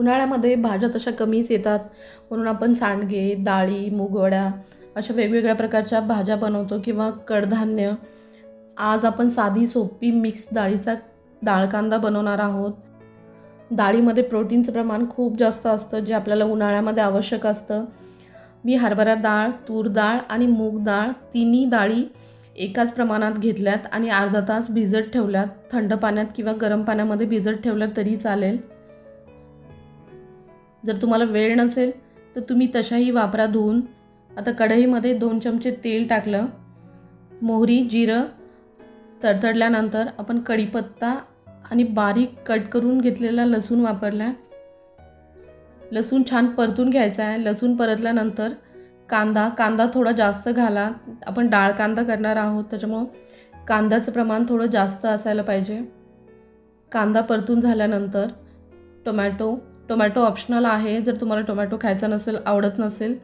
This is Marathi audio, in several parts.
उन्हाळ्यामध्ये भाज्या तशा कमीच येतात. म्हणून आपण सांडगे डाळी मुगवड्या अशा वेगवेगळ्या प्रकारच्या भाज्या बनवतो किंवा कडधान्य. आज आपण साधी सोपी मिक्स डाळीचा डाळ कांदा बनवणार आहोत. डाळीमध्ये प्रोटीनचं प्रमाण खूप जास्त असतं जे आपल्याला उन्हाळ्यामध्ये आवश्यक असतं. मी हरभरा डाळ तूर डाळ आणि मूग डाळ तिन्ही डाळी एकाच प्रमाणात घेतल्यात आणि अर्धा तास भिजत ठेवल्यात. थंड पाण्यात किंवा गरम पाण्यामध्ये भिजत ठेवल्यात तरी चालेल. जर तुम्हाला वेळ नसेल तर तुम्ही तशाही वापरा धुवून. आता कढईमध्ये दोन चमचे तेल टाकलं. मोहरी जिरं तडतडल्यानंतर आपण कढीपत्ता आणि बारीक कट करून घेतलेला लसूण वापरला. लसूण छान परतून घ्यायचा आहे. लसूण परतल्यानंतर कांदा कांदा थोडा जास्त घाला. आपण डाळ कांदा करणार आहोत त्याच्यामुळं कांद्याचं प्रमाण थोडं जास्त असायला पाहिजे. कांदा परतून झाल्यानंतर टोमॅटो टोमॅटो ऑप्शनल आहे. जर तुम्हाला टोमॅटो खायचा नसेल आवडत नसेल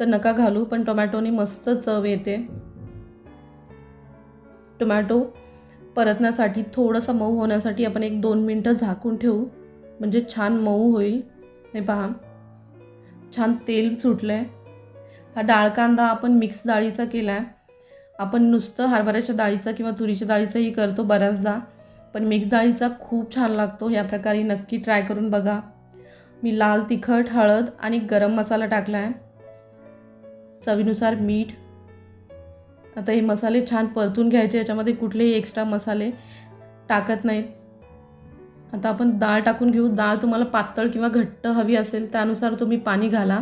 तर नका घालू पण टोमॅटोने मस्त चव येते. टोमॅटो परतण्यासाठी थोडंसं मऊ होण्यासाठी आपण एक दोन मिनटं झाकून ठेवू. म्हणजे छान मऊ होईल. हे पहा. छान तेल सुटलं आहे हा डाळ कांदा आपण मिक्स डाळीचा केला आहे आपण नुसतं हरभऱ्याच्या डाळीचा किंवा तुरीच्या डाळीचाही करतो बऱ्याचदा. पण मिक्स डाळीचा खूप छान लागतो. ह्या प्रकारे नक्की ट्राय करून बघा. मी लाल तिखट हळद आणि गरम मसाला टाकला आहे चवीनुसार मीठ. आता हे मसाले छान परतून घ्यायचे याच्यामध्ये कुठलेही एक्स्ट्रा मसाले टाकत नाहीत. आता आपण डाळ टाकून घेऊ. डाळ तुम्हाला पातळ किंवा घट्ट हवी असेल त्यानुसार तुम्ही पाणी घाला.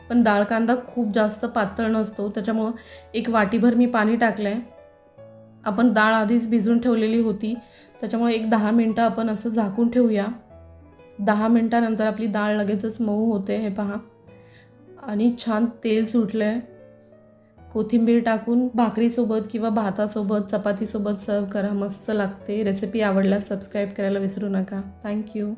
पण डाळ कांदा खूप जास्त पातळ नसतो त्याच्यामुळं एक वाटीभर मी पाणी टाकलं आहे आपण डाळ आधीच भिजून ठेवलेली होती त्याच्यामुळे एक दहा मिनटं आपण असं झाकून ठेवूया. दहा मिनटानंतर आपली डाळ लगेचच मऊ होते हे पहा. आणि छान तेल सुटलं आहे कोथिंबीर टाकून भाकरीसोबत किंवा भातासोबत चपातीसोबत सर्व करा मस्त लागते. रेसिपी आवडल्यास सबस्क्राईब करायला विसरू नका. थँक्यू